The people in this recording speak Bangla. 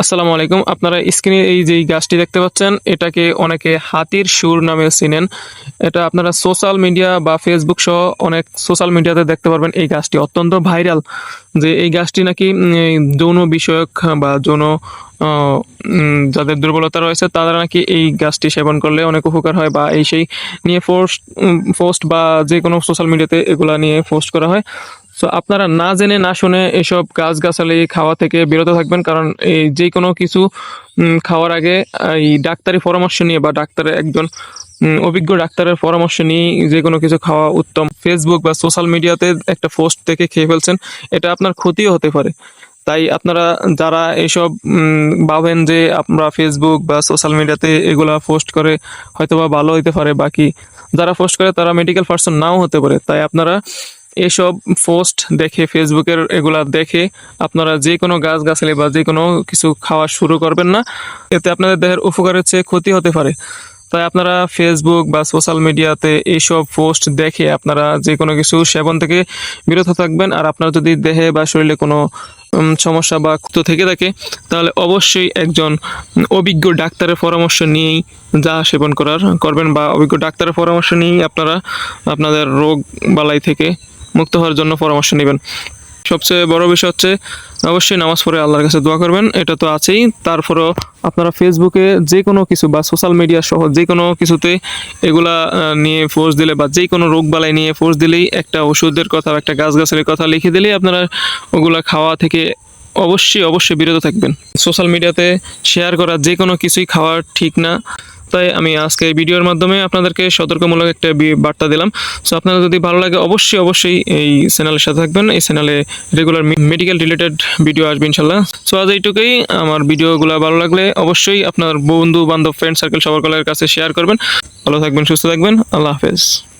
আসসালামু আলাইকুম। আপনারা স্ক্রিনে এই যে গাছটি দেখতে পাচ্ছেন, এটাকে অনেকে হাতির সুর নামে চিনেন। এটা আপনারা সোশ্যাল মিডিয়া বা ফেসবুক সহ অনেক সোশ্যাল মিডিয়াতে দেখতে পারবেন এই গাছটি। অত্যন্ত ভাইরাল যে এই গাছটি নাকি যৌন বিষয়ক বা যৌন যাদের দুর্বলতা রয়েছে, তারা নাকি এই গাছটি সেবন করলে অনেক উপকার হয় বা এই সেই নিয়ে পোস্ট পোস্ট বা যে কোনো সোশ্যাল মিডিয়াতে এগুলা নিয়ে পোস্ট করা হয়। সো আপনারা না জেনে না শুনে এসব গাছগাছালি খাওয়া থেকে বিরত থাকবেন কারণ এই যে কোনো কিছু খাওয়ার আগে এই ডাক্তারি পরামর্শ নিয়ে বা ডাক্তারের একজন অভিজ্ঞ ডাক্তারের পরামর্শ নিয়ে যে কোনো কিছু খাওয়া উত্তম। ফেসবুক বা সোশ্যাল মিডিয়াতে একটা পোস্ট থেকে খেয়ে ফেলছেন এটা আপনার ক্ষতিও হতে পারে। তাই আপনারা যারা এইসব উম, ভাবেন যে আমরা ফেসবুক বা সোশ্যাল মিডিয়াতে এগুলা পোস্ট করে হয়তোবা ভালো হইতে পারে বাকি যারা পোস্ট করে তারা মেডিকেল পার্সন নাও হতে পারে। তাই আপনারা এসব পোস্ট দেখে, ফেসবুকের এগুলা দেখে আপনারা যে কোনো গাছ গাছালি বা যে কোনো কিছু খাওয়া শুরু করবেন না। এতে আপনাদের দেহের উপকারের চেয়ে ক্ষতি হতে পারে। তাই আপনারা ফেসবুক বা সোশ্যাল মিডিয়াতে এইসব পোস্ট দেখে আপনারা যে কোনো কিছু সেবন থেকে বিরত থাকবেন। আর আপনার যদি দেহে বা শরীরে কোনো সমস্যা বা ক্ষত থেকে থাকে, তাহলে অবশ্যই একজন অভিজ্ঞ ডাক্তারের পরামর্শ নিয়েই যা সেবন করার, করবেন বা অভিজ্ঞ ডাক্তারের পরামর্শ নিয়েই আপনারা আপনাদের রোগ বালাই থেকে মুক্ত হওয়ার জন্য পরামর্শ নেবেন। সবচেয়ে বড় বিষয় হচ্ছে, অবশ্যই নামাজ পড়ে আল্লাহর কাছে দোয়া করবেন, এটা তো আছেই। তারপরেও আপনারা ফেসবুকে যে কোনো কিছু বা সোশ্যাল মিডিয়া সহ যে কোনো কিছুতে এগুলা নিয়ে ফোর্স দিলে বা যে কোনো রোগ বালাই নিয়ে ফোর্স দিলেই একটা ওষুধের কথা একটা গাছগাছালির কথা লিখে দিলেই আপনারা ওগুলা খাওয়া থেকে অবশ্যই অবশ্যই বিরত থাকবেন। সোশ্যাল মিডিয়াতে শেয়ার করা যে কোনো কিছুই খাওয়া ঠিক না। তাই আমি আজকে এই ভিডিওর মাধ্যমে আপনাদেরকে সতর্কমূলক একটা বার্তা দিলাম। সো আপনারা যদি ভালো লাগে, অবশ্যই অবশ্যই এই চ্যানেলের সাথে থাকবেন। এই চ্যানেলে রেগুলার মেডিকেল রিলেটেড ভিডিও আসবে ইনশাল্লাহ। সো আজ এইটুকুই। আমার ভিডিওগুলো ভালো লাগলে অবশ্যই আপনার বন্ধু, বান্ধব ফ্রেন্ড সার্কেল সবার কাছে শেয়ার করবেন। ভালো থাকবেন, সুস্থ থাকবেন। আল্লাহ হাফেজ।